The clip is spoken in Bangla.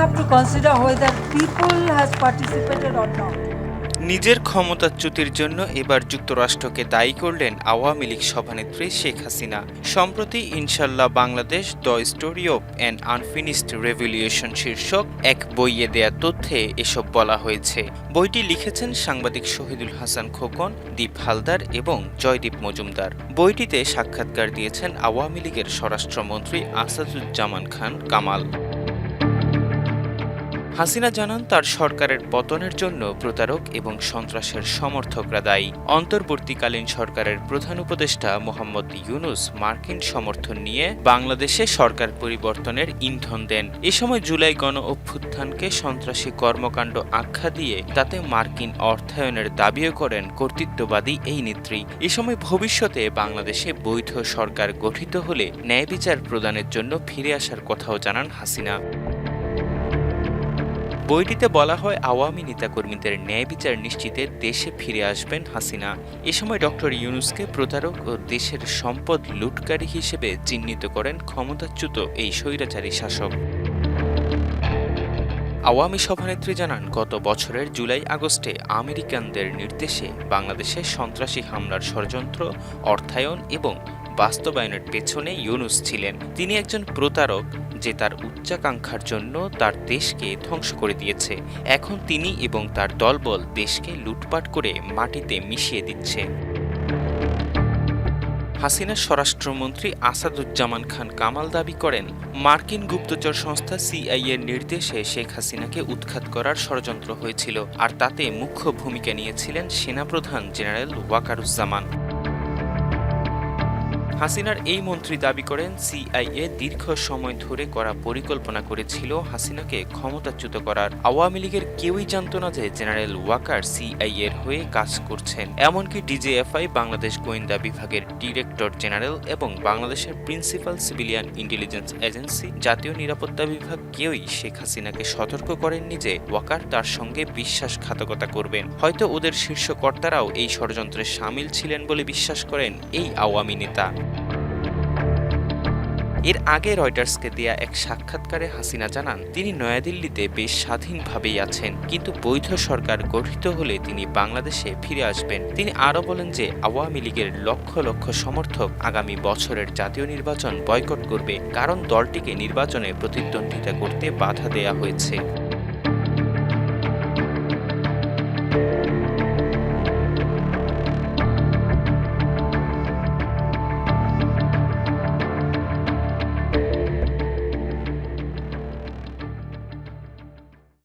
have to consider whether people has participated or not. নিজের ক্ষমতাচ্যুতির জন্য এবার যুক্তরাষ্ট্রকে দায়ী করলেন আওয়ামী লীগ সভানেত্রী শেখ হাসিনা। সম্প্রতি, ইনশাল্লাহ, Bangladesh the story of an unfinished revolution শীর্ষক এক বইয়ে দেয়া তথ্যে এসব বলা হয়েছে। বইটি লিখেছেন সাংবাদিক শহীদুল হাসান খোকন, দীপ হালদার এবং জয়দীপ মজুমদার। বইটিতে সাক্ষাৎকার দিয়েছেন আওয়ামী লীগের স্বরাষ্ট্রমন্ত্রী আসাদুজ্জামান খান কামাল। হাসিনা জানান তার সরকারের পতনের জন্য প্রতারক এবং সন্ত্রাসের সমর্থকরা দায়ী। অন্তর্বর্তীকালীন সরকারের প্রধান উপদেষ্টা মোহাম্মদ ইউনুস মার্কিন সমর্থন নিয়ে বাংলাদেশে সরকার পরিবর্তনের ইন্ধন দেন। এ সময় জুলাই গণ অভ্যুত্থানকে সন্ত্রাসী কর্মকাণ্ড আখ্যা দিয়ে তাতে মার্কিন অর্থায়নের দাবিও করেন কর্তৃত্ববাদী এই নেত্রী। এ সময় ভবিষ্যতে বাংলাদেশে বৈধ সরকার গঠিত হলে ন্যায় বিচার প্রদানের জন্য ফিরে আসার কথাও জানান হাসিনা। বইটিতে বলা হয়, আওয়ামী নেতাকর্মীদের ন্যায় বিচার নিশ্চিতে দেশে ফিরে আসবেন হাসিনা। এ সময় ডক্টর ইউনুসকে প্রতারক ও দেশের সম্পদ লুটকারী হিসেবে চিহ্নিত করেন ক্ষমতাচ্যুত এই স্বৈরাচারী শাসক। আওয়ামী সভানেত্রী জানান, গত বছরের জুলাই আগস্টে আমেরিকানদের নির্দেশে বাংলাদেশে সন্ত্রাসী হামলার ষড়যন্ত্র, অর্থায়ন এবং বাস্তবায়নের পেছনে ইউনুস ছিলেন। তিনি একজন প্রতারক যে তার উচ্চাকাঙ্ক্ষার জন্য তার দেশকে ধ্বংস করে দিয়েছে। এখন তিনি এবং তার দলবল দেশকে লুটপাট করে মাটিতে মিশিয়ে দিচ্ছে। হাসিনার স্বরাষ্ট্রমন্ত্রী আসাদুজ্জামান খান কামাল দাবি করেন, মার্কিন গুপ্তচর সংস্থা সিআইএর নির্দেশে শেখ হাসিনাকে উৎখাত করার ষড়যন্ত্র হয়েছিল, আর তাতে মুখ্য ভূমিকা নিয়েছিলেন সেনাপ্রধান জেনারেল ওয়াকারুজ্জামান। হাসিনার এই মন্ত্রী দাবি করেন, সিআইএ দীর্ঘ সময় ধরে করা পরিকল্পনা করেছিল হাসিনাকে ক্ষমতাচ্যুত করার। আওয়ামী লীগের কেউই জানত না যে জেনারেল ওয়াকার সিআইএর হয়ে কাজ করছেন। এমনকি ডিজিএফআই, বাংলাদেশ গোয়েন্দা বিভাগের ডিরেক্টর জেনারেল এবং বাংলাদেশের প্রিন্সিপাল সিভিলিয়ান ইন্টেলিজেন্স এজেন্সি জাতীয় নিরাপত্তা বিভাগ কেউই শেখ হাসিনাকে সতর্ক করেননি যে ওয়াকার তার সঙ্গে বিশ্বাসঘাতকতা করবেন। হয়তো ওদের শীর্ষ কর্তারাও এই ষড়যন্ত্রে সামিল ছিলেন বলে বিশ্বাস করেন এই আওয়ামী নেতা। এর আগে রয়টার্সকে দেয়া এক সাক্ষাৎকারে হাসিনা জানান, তিনি নয়াদিল্লিতে বেশ স্বাধীনভাবেই আছেন, কিন্তু বৈধ সরকার গঠিত হলে তিনি বাংলাদেশে ফিরে আসবেন। তিনি আরও বলেন যে, আওয়ামী লীগের লক্ষ লক্ষ সমর্থক আগামী বছরের জাতীয় নির্বাচন বয়কট করবে, কারণ দলটিকে নির্বাচনে প্রতিদ্বন্দ্বিতা করতে বাধা দেয়া হয়েছে।